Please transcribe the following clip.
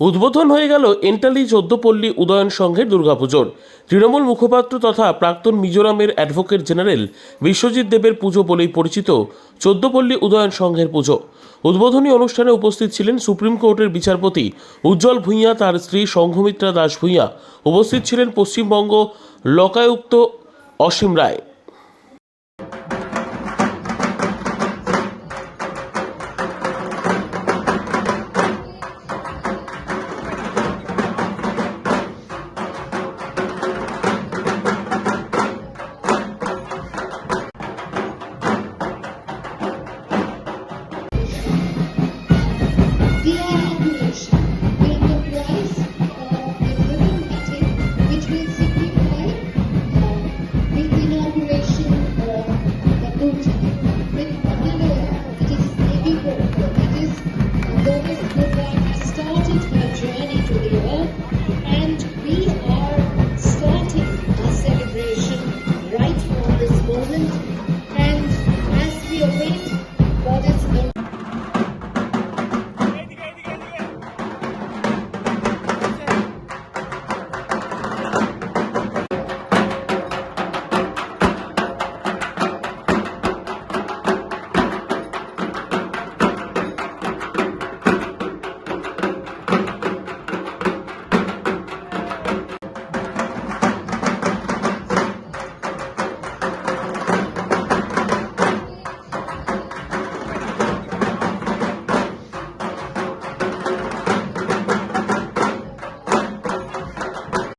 উদ্বোধন হয়ে গেল এন্টালি চোদ্দপল্লী উদয়ন সংঘের দুর্গাপুজোর। তৃণমূল মুখপাত্র তথা প্রাক্তন মিজোরামের অ্যাডভোকেট জেনারেল বিশ্বজিৎ দেবের পুজো বলেই পরিচিত চোদ্দপল্লী উদয়ন সংঘের পুজো। উদ্বোধনী অনুষ্ঠানে উপস্থিত ছিলেন সুপ্রিম কোর্টের বিচারপতি উজ্জ্বল ভূঁইয়া, তার স্ত্রী সংঘমিত্রা দাস ভূঁইয়া উপস্থিত ছিলেন পশ্চিমবঙ্গ লোকায়ুক্ত অসীম রায়। The started her journey to the